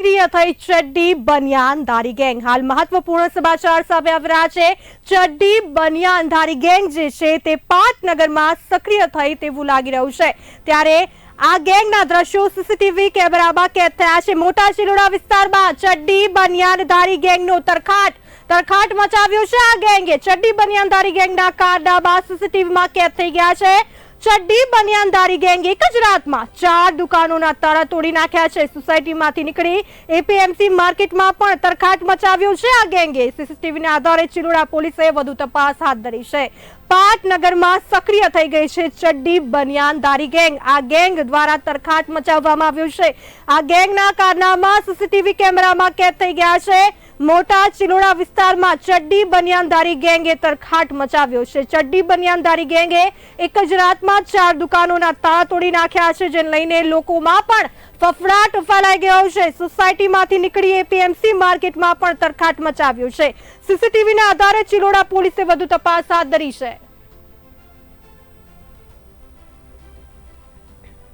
સક્રિય થઈ ચડ્ડી બનિયાન ધારી ગેંગ. હાલ મહત્વપૂર્ણ સમાચાર સામે આવી રહ્યા છે. ચડ્ડી બનિયાન ધારી ગેંગ જે છે તે પાટનગરમાં સક્રિય થઈ તેવું લાગી રહ્યું છે. ત્યારે આ ગેંગના દ્રશ્યો સીસીટીવી કેમેરામાં કેદ થયા છે. મોટા ચિલોડા વિસ્તારમાં ચડ્ડી બનિયાન ધારી ગેંગનો તરખાટ. તરખાટ મચાવ્યો છે આ ગેંગે. ચડ્ડી બનિયાન ધારી ગેંગના કારનામા સીસીટીવીમાં કેદ થઈ ગયા છે. ચડ્ડી બનિયાનદારી ગેંગ એક જ ચાર દુકાનોના તાળા તોડી નાખ્યા છે. સોસાયટીમાંથી નીકળી એપીએમસી માર્કેટમાં પણ તરખાટ મચાવ્યો છે આ ગેંગે. સીસીટીવીના આધારે ચિલોડા પોલીસે વધુ તપાસ હાથ ધરી છે. પાટનગરમાં સક્રિય થઈ ગઈ છે ચડ્ડી બનિયાનદારી ગેંગ. આ ગેંગ દ્વારા તરખાટ મચાવવામાં આવ્યું છે. આ ગેંગના કારનામા સીસીટીવી કેમેરામાં કેદ થઈ ગયા છે. મોટા ચિલોડા વિસ્તારમાં ચડ્ડી બનિયાનધારી ગેંગે તરખાટ મચાવ્યો છે. ચડ્ડી બનિયાનધારી ગેંગે એક જ રાતમાં ચાર દુકાનોના તાળા તોડી નાખ્યા છે, જેને લઈને લોકોમાં પણ ફફડાટ ફેલાઈ ગયો છે. સોસાયટીમાંથી નીકળી એપીએમસી માર્કેટમાં પણ તરખાટ મચાવ્યો છે. સીસીટીવીના આધારે ચિલોડા પોલીસે વધુ તપાસ હાથ ધરી છે.